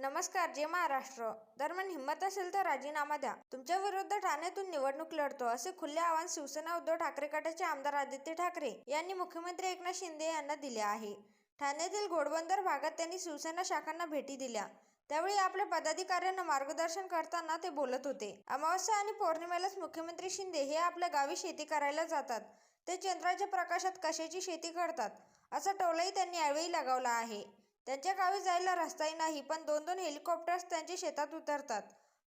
नमस्कार जे महाराष्ट्र. दरम्यान हिंमत असेल तर राजीनामा द्या. तुमच्या विरुद्ध ठाण्यातून निवडणूक लढतो असे खुले आवाहन शिवसेना उद्धव ठाकरे गटाचे आमदार आदित्य ठाकरे यांनी मुख्यमंत्री एकनाथ शिंदे यांना दिले आहे. ठाण्यातील घोडबंदर भागात त्यांनी शिवसेना शाखांना भेटी दिल्या. त्यावेळी आपल्या पदाधिकाऱ्यांना मार्गदर्शन करताना ते बोलत होते. अमावस्या आणि पौर्णिमेलाच मुख्यमंत्री शिंदे हे आपल्या गावी शेती करायला जातात. ते चंद्राच्या प्रकाशात कशाची शेती करतात असा टोलाही त्यांनी यावेळी लगावला आहे. त्यांच्या गावी जायला रस्ताही नाही पण दोन दोन हेलिकॉप्टर्स त्यांच्या शेतात उतरतात.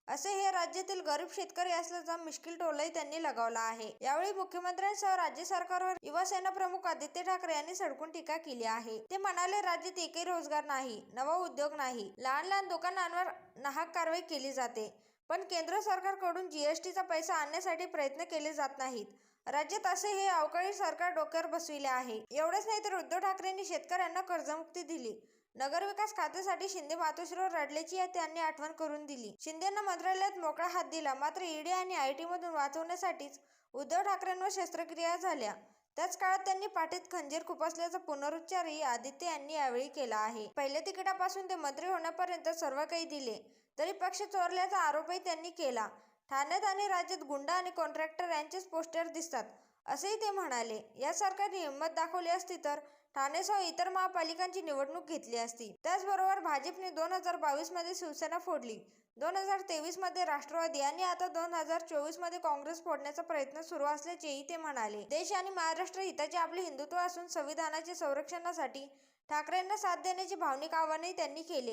असे हे राज्यातील गरीब शेतकरी असल्याचा मिश्किल टोलाही त्यांनी लगावला आहे. यावेळी मुख्यमंत्र्यांसह राज्य सरकारवर युवासेना प्रमुख आदित्य ठाकरे यांनी सडकून टीका केली आहे. ते म्हणाले राज्यात एकही रोजगार नाही नवा उद्योग नाही. लहान लहान दुकानांवर नाहक कारवाई केली जाते. पण केंद्र सरकारकडून जीएसटीचा पैसा आणण्यासाठी प्रयत्न केले जात नाहीत. राज्यात असे हे अवकाळी सरकार डोक्यावर बसविले आहे. एवढेच नाही तर उद्धव ठाकरेंनी शेतकऱ्यांना कर्जमुक्ती दिली. नगरविकास खात्यासाठी शिंदे मातोश्रीवर रडल्याची त्यांनी आठवण करून दिली. शिंदेना मंत्रालयात मोकळा हात दिला. मात्र ईडी आणि आय टी मधून वाचवण्यासाठीच उद्धव ठाकरेंवर शस्त्रक्रिया झाल्या. त्याच काळात त्यांनी पाठीत खंजीर खुपसल्याचा पुनरुच्चारही आदित्य यांनी यावेळी केला आहे. पहिल्या तिकिटापासून ते मंत्री होण्यापर्यंत सर्व काही दिले. तरी पक्ष चोरल्याचा आरोपही त्यांनी केला. ठाण्यात आणि राज्यात गुंडा आणि कॉन्ट्रॅक्टर यांचेच पोस्टर दिसतात. असेही ते म्हणाले. या सरकारने हिंमत दाखवली असती तर ठाणेसह इतर महापालिकांची निवडणूक घेतली असती. त्याचबरोबर भाजपने दोन हजार बावीसमध्ये शिवसेना फोडली. दोन हजार तेवीसमध्ये राष्ट्रवादी आणि आता दोन हजार चोवीसमध्ये काँग्रेस फोडण्याचा प्रयत्न सुरू असल्याचेही ते म्हणाले. देश आणि महाराष्ट्र हिताचे आपले हिंदुत्व असून संविधानाच्या संरक्षणासाठी ठाकरेंना साथ देण्याचे भावनिक आवाहनही त्यांनी केले.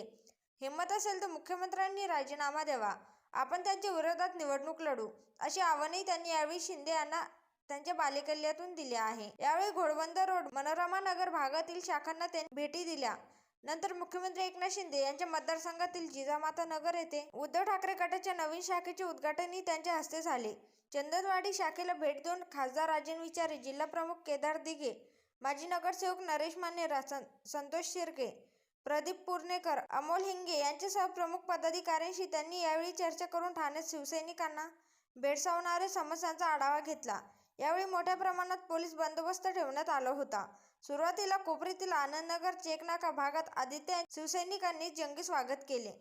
हिंमत असेल तर मुख्यमंत्र्यांनी राजीनामा द्यावा. आपण त्यांच्या विरोधात निवडणूक लढू. असे आव्हानही त्यांनी यावेळी शिंदे यांना त्यांच्या बालेकल्यातून दिले आहे. यावेळी घोडबंदर रोड मनोरमा नगर भागातील शाखांना त्यांनी भेटी दिल्या. नंतर मुख्यमंत्री एकनाथ शिंदे यांच्या मतदारसंघातील जिजामाता नगर येथे उद्धव ठाकरे गटाच्या नवीन शाखेचे उद्घाटनही त्यांच्या हस्ते झाले. चंदनवाडी शाखेला भेट देऊन खासदार राजन विचारे जिल्हाप्रमुख केदार दिघे माजी नगरसेवक नरेश मानेरा संतोष शिर्के प्रदीप पुर्णेकर अमोल हिंगे यांच्यासह प्रमुख पदाधिकाऱ्यांशी त्यांनी यावेळी चर्चा करून ठाण्यात शिवसैनिकांना भेडसावणाऱ्या समस्यांचा आढावा घेतला. यावेळी मोठ्या प्रमाणात पोलीस बंदोबस्त ठेवण्यात आला होता. सुरुवातीला कोपरीतील आनंदनगर चेकनाका भागात आदित्य शिवसैनिकांनी जंगी स्वागत केले.